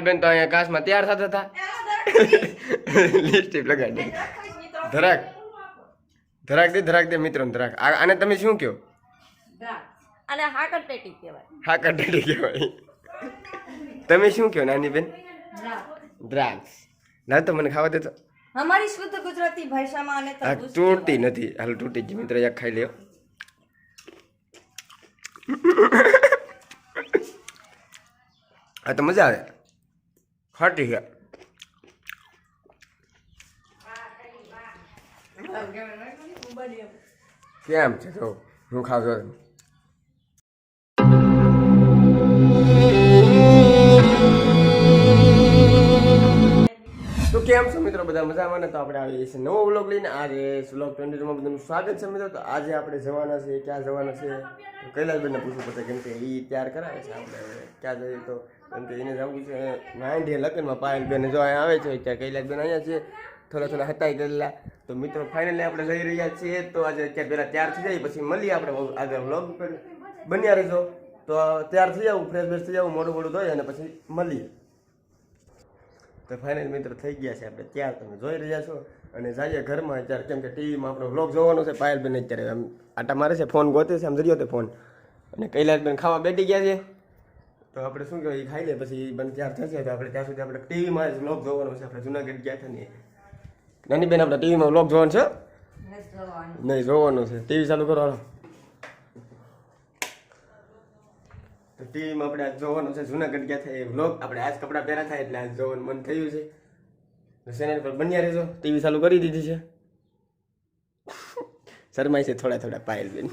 બેન તો અહીંયા કાશમાં તૈયાર થતા હતા. લિપસ્ટિક લગાડી ધરાક. ધરાક દે ધરાક દે મિત્રો ધરાક. અને આને તમે શું કહો? અને હાકર પેટી કહેવાય. હાકર કટાડી કહેવાય. તમે શું કહો નાની બેન? દ્રાક્ષ. ના તો મને ખાવા દેતો અમારી શુદ્ધ ગુજરાતી ભાષામાં અને તરબૂચ તૂટતી નથી. હાલ તૂટી જ મિત્ર એક ખાઈ લ્યો. હા તો મજા આવે. ખાટી છે કેમ છે? જો, હું ખાવ છું તો કેમ છો મિત્રો? બધા મજામાં ને? તો આપણે આવીએ છીએ નવો વ્લોગ લઈને. આજે વ્લોગ ટ્વેન્ટી ટુમાં બધાનું સ્વાગત છે મિત્રો. તો આજે આપણે જવાના છે ક્યાં જવાના છે તો કૈલાસબેનને પૂછવું પડશે કેમ કે એ તૈયાર કરાવે છે આપણે ક્યાં જઈએ તો? કેમ કે એને જવું છે. નાઇન્ટી લગ્નમાં પાયલબેન જો અહીંયા આવે છે, ત્યાં કૈલાસબેન અહીંયા છે. થોડા થોડા હતાઈ ગયેલા. તો મિત્રો ફાઇનલી આપણે જઈ રહ્યા છીએ. તો આજે અત્યારે પહેલાં તૈયાર થઈ જાય, પછી મળીએ આપણે આગળ વ્લોગ બન્યા રહેજો. તો તૈયાર થઈ જાવ ફ્રેશ ફ્રેશ થઈ જાવ મોડું મોડું ધોઈ અને પછી મળીએ. તો ફાઇનલ મિત્રો, થઈ ગયા છે આપણે ત્યાં તમે જોઈ રહ્યા છો. અને જઈએ ઘરમાં અત્યારે. કેમ કે ટીવીમાં આપણો વ્લોગ જોવાનો છે. પાયલબેન અત્યારે આમ આટા મારે છે, ફોન ગોતે છે, આમ જરીયો તે ફોન. અને કૈલાસબેન ખાવા બેઠી ગયા છે. તો આપણે શું કહેવાય એ ખાઈ લે પછી એ બંધ ત્યાર થશે તો આપણે ત્યાં સુધી આપણે ટીવીમાં જ વ્લોગ જોવાનો છે આપણે જુનાગઢ ગયા હતા ને નાની બેન આપણે ટીવીમાં વ્લોગ જોવાનો છે? નહીં જોવાનું. છે. ટીવી ચાલુ કરો તો ટીવીમાં આપણે આજ જોવાનું છે જુનાગઢ ગયા થાય એ વ્લોગ આપણે આજ કપડાં પહેર્યા થાય એટલે આજ જોવાનું મન થયું છે. તો ચેનલ પર બન્યા રહેજો. ટીવી ચાલુ કરી દીધી છે. શરમાય છે થોડા થોડા પાયલ બેન.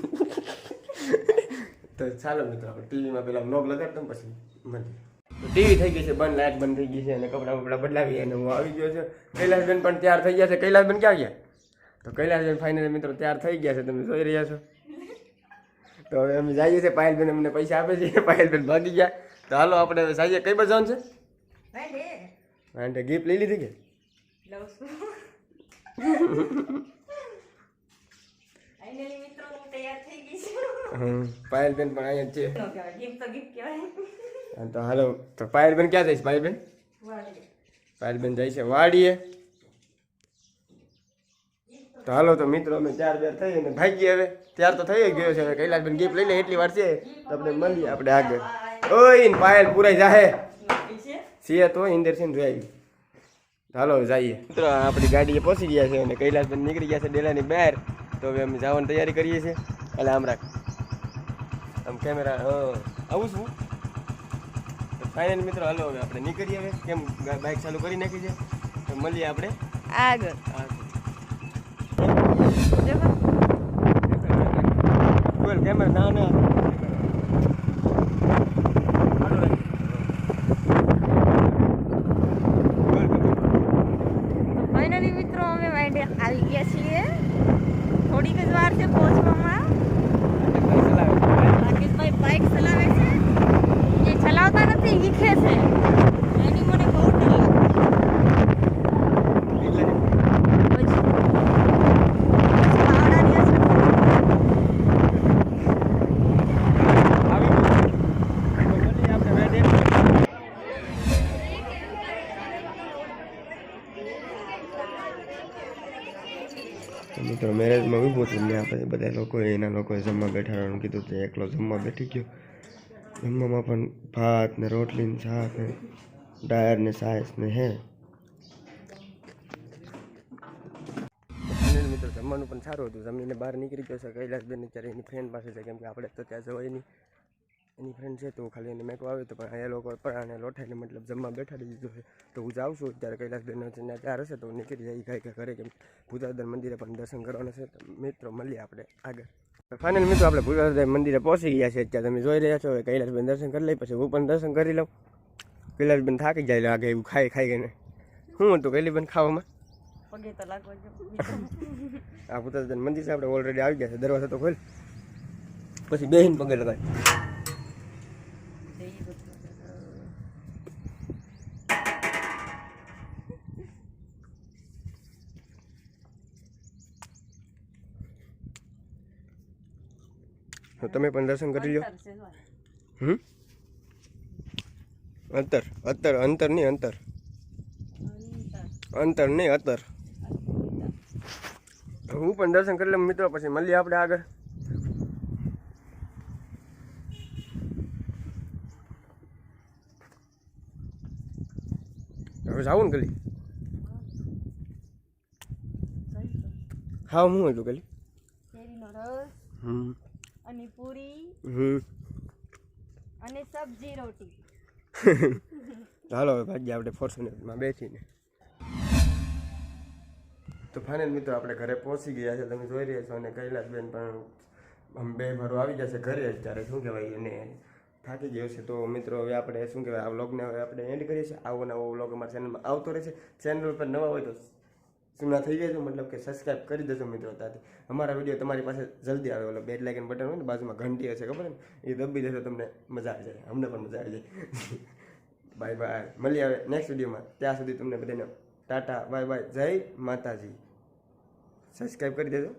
તો ચાલો મિત્રો આપણે ટીવીમાં પેલા વ્લોગ લગાડતો પછી મજા ટીવી થઈ ગઈ છે બંધ લાઈટ બંધ થઈ ગઈ છે અને કપડાં બપડા બદલાવી અને હું આવી ગયો છે. કૈલાસબેન પણ તૈયાર થઈ ગયા છે. કૈલાસબેન ક્યાં ગયા? તો કૈલાસબેન ફાઇનલી મિત્રો તૈયાર થઈ ગયા છે તમે જોઈ રહ્યા છો. તો હવે અમે જઈએ છીએ પાયલબેન અમને પૈસા આપે છે. પાયલબેન ભાગી ગયા. તો હાલો આપણે હવે જઈએ. કઈ બાજુ જવાનું છે? ભાઈ ગિફ્ટ લઈ લીધી કે લઉં છું. Finally મિત્રો હું તૈયાર થઈ ગઈ છું. હમ પાયલબેન પણ અહીંયા છે. નો તો કહેવાય. હા, તો હાલો તો પાયલબેન ક્યાં જઈશ પાયલબેન. પાયલબેન જાય છે વાડીએ. તો હાલો તો મિત્રો અમે ચાર બે થઈ અને ભાગીએ હવે. ત્યાર તો થઈ જ ગયો છે. હવે કૈલાસબેન ગિફ્ટ લઈ લે એટલી વાર છે. તો આપણે મળીએ આપણે આગળ. ઓય પાયલ પુરાઈ જાહે. નોકરી છે. સિંહ તો ઇન્દરસિંહ જોઈ હાલો જઈએ. મિત્રો આપણી ગાડીએ પહોંચી ગયા છે અને કૈલાસબેન નીકળી ગયા છે ડેલાની બહાર. તો હવે અમે જવાની તૈયારી કરીએ છીએ. એટલે આમ રાખ. આમ કેમેરા આવું છું. ફાઇનલ મિત્રો હાલો હવે આપણે નીકળીએ હવે. કેમ બાઇક ચાલુ કરી નાખી છે? તો મળીએ આપણે. આગળ. કેમેરા ના ના. ફાઇનલી મિત્રો અમે આવી ગયા છીએ. થોડીક જ વાર છે પહોંચવામાં. બાઇક ચલાવે છે? જે ચલાવતા નથી શીખે છે એની મને બહુ ડર લાગે પછી પછી પાવડાની અસર મિત્રો મેરેજમાં ઊભું હતું ને આપણે બધા લોકોએ, એના લોકોએ જમવા બેઠાવાનું કીધું તો એકલો જમવા બેઠી ગયો. જમવામાં પણ ભાત ને રોટલી ને શાક ને ડાયર ને સાયસ ને હે. મિત્રો, જમવાનું પણ સારું હતું. જમીને બહાર નીકળી ગયો છે. કૈલાસબેન અત્યારે એની ફ્રેન્ડ પાસે છે. કેમ કે આપણે તો ત્યાં જવાય નહીં. એની ફ્રેન્ડ છે તો ખાલી એને મેકવા આવે તો પણ એ લોકો પણ આને લોઠાઈને મતલબ જમવા બેઠાડી દીધું છે. તો હું જાઉં છું ત્યારે કૈલાસ છે ત્યાં હશે તો નીકળી જાય કાંઈ કાંઈ ઘરે કેમ? ભૂતાદર મંદિરે પણ દર્શન કરવાના છે. મિત્રો મળીએ આપણે આગળ. ફાઇનલ મિત્રો આપણે ભૂતાદર મંદિરે પહોંચી ગયા છે અત્યારે તમે જોઈ રહ્યા છો હવે કૈલાસબેન દર્શન કરી લઈ પછી હું પણ દર્શન કરી લઉં. કૈલાસબેન થાકી જાય લાગે એવું ખાઈ ખાઈ ગઈને. શું હતું કૈલીબેન ખાવામાં? પગે તો લાગવા આ ભૂતાદર મંદિર છે આપણે ઓલરેડી આવી ગયા છે દરવાજા તો ખોલ. પછી બેહીને પગે લગાય. તો તમે પણ દર્શન કરી લો હમ? અંતર અત્તર અંતર નહીં અંતર. અંતર નહીં અત્તર હું પણ દર્શન કરી લઉં મિત્રો પછી મળીએ આપણે આગળ. હવે જાવું ને ગલી? હા. હું એટલું ગલી? હમ. અને પૂરી અને સબ્જી રોટી. ચાલો હવે ભાગ્ય આપણે ફોર્ચ્યુનરમાં બેસીને. તો ફાઇનલ મિત્રો આપણે ઘરે પહોંચી ગયા છે. તમે જોઈ રહ્યા છો અને કૈલાસબેન પણ આમ બે ભરો આવી જશે ઘરે અત્યારે. શું કહેવાય? એને થાકી ગયો છે. તો મિત્રો હવે આપણે શું કહેવાય? આ વ્લોગને હવે આપણે એન્ડ કરીએ છીએ. આવો નવો વ્લોગ અમારા ચેનલમાં આવતો રહેશે. ચેનલ પર નવા હોય તો જૂના થઈ જશો મતલબ કે સબસ્ક્રાઇબ કરી દેજો મિત્રો ત્યાંથી અમારા વીડિયો તમારી પાસે જલ્દી આવે, ઓલો બેડ લાઇકન બટન હોય ને, બાજુમાં ઘંટી હશે ખબર ને એ દબી દેશો તમને મજા આવી જાય. અમને પણ મજા આવી જાય. બાય બાય મળી આવે નેક્સ્ટ વિડીયોમાં ત્યાં સુધી તમને બધાને ટાટા બાય બાય જય માતાજી. સબસ્ક્રાઈબ કરી દેજો.